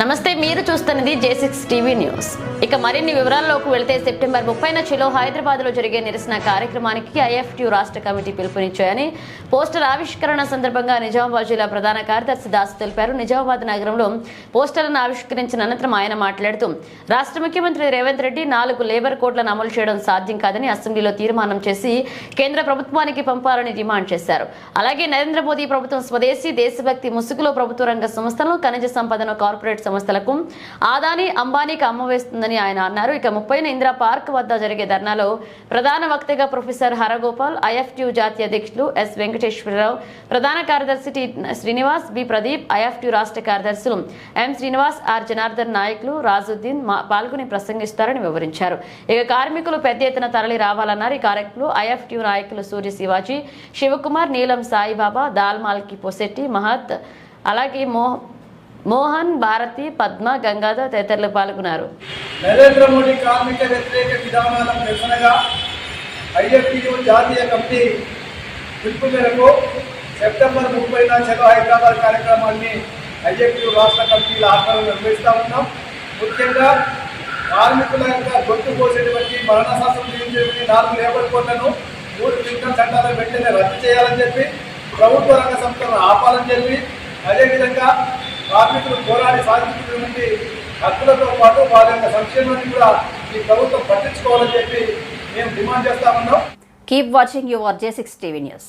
నమస్తే మీరు చూస్తున్నది జే సిక్స్ టీవీ న్యూస్ ఇక మరిన్ని వివరాల్లోకి వెళితే సెప్టెంబర్ ముప్పైన చిలో హైదరాబాద్లో జరిగే నిరసన కార్యక్రమానికి ఐఎఫ్టియు రాష్ట్ర కమిటీ పిలుపునిచ్చాయని పోస్టర్ ఆవిష్కరణ సందర్భంగా నిజామాబాద్ జిల్లా ప్రధాన కార్యదర్శి దాస్ తెలిపారు. నిజామాబాద్ నగరంలో పోస్టర్లను ఆవిష్కరించిన అనంతరం ఆయన మాట్లాడుతూ రాష్ట్ర ముఖ్యమంత్రి రేవంత్ రెడ్డి నాలుగు లేబర్ కోడ్లను అమలు చేయడం సాధ్యం కాదని అసెంబ్లీలో తీర్మానం చేసి కేంద్ర ప్రభుత్వానికి పంపాలని డిమాండ్ చేశారు. అలాగే నరేంద్ర మోదీ ప్రభుత్వం స్వదేశీ దేశభక్తి ముసుగులో ప్రభుత్వ రంగ సంస్థలను ఖనిజ సంపదను కార్పొరేట్ సంస్థలకు ఆదాని అంబానీకి అమ్మవేస్తుందని ఆయన అన్నారు. ఇక ముప్పైన ఇందిరా పార్క్ వద్ద జరిగే ధర్నాలో ప్రధాన వక్తగా ప్రొఫెసర్ హరగోపాల్ ఐఎఫ్ట్యూ జాతీయ అధ్యక్షులు ఎస్ వెంకటేశ్వరరావు ప్రధాన కార్యదర్శి T Srinivas B Pradeep IFTU రాష్ట్ర కార్యదర్శులు ఎం శ్రీనివాస్ ఆర్ జనార్దన్ నాయకులు రాజుద్దీన్ పాల్గొని ప్రసంగిస్తారని వివరించారు. ఇక కార్మికులు పెద్ద ఎత్తున తరలి రావాలన్నారు. ఈ కార్యక్రమంలో ఐఎఫ్ట్యూ నాయకులు సూర్య శివాజీ శివకుమార్ నీలం సాయిబాబా దాల్మాల్కి పొసెట్టి మహత్ అలాగే మో మోహన్ భారతి పద్మ గంగాధర్ తదితరులు పాల్గొన్నారు. నరేంద్ర మోడీ కార్మిక వ్యతిరేక విధానాల నిరసనగా ఐఎఫ్టియు జాతీయ కమిటీ పిలుపు మేరకు సెప్టెంబర్ ముప్పైన చలో హైదరాబాద్ కార్యక్రమాన్ని ఐఎఫ్టియు రాష్ట్ర కమిటీల ఆధ్వర్యంలో నిర్వహిస్తూ ఉన్నాం. ముఖ్యంగా కార్మికుల యొక్క గొంతు పోసేటువంటి మరణ శాస్త్రం నాలుగు లేబర్ కోడ్లను మూడు క్రిమినల్ చట్టాలను వెంటనే రద్దు చేయాలని చెప్పి ప్రభుత్వ రంగ సంస్థలను ఆపాలని చెప్పి అదేవిధంగా కార్మికులు పోరాడి సాధించినటువంటి హక్కులతో పాటు వారి యొక్క సంక్షేమాన్ని కూడా ఈ ప్రభుత్వం పట్టించుకోవాలని చెప్పి మేము demand చేస్తామన్నాం keep watching your J six TV news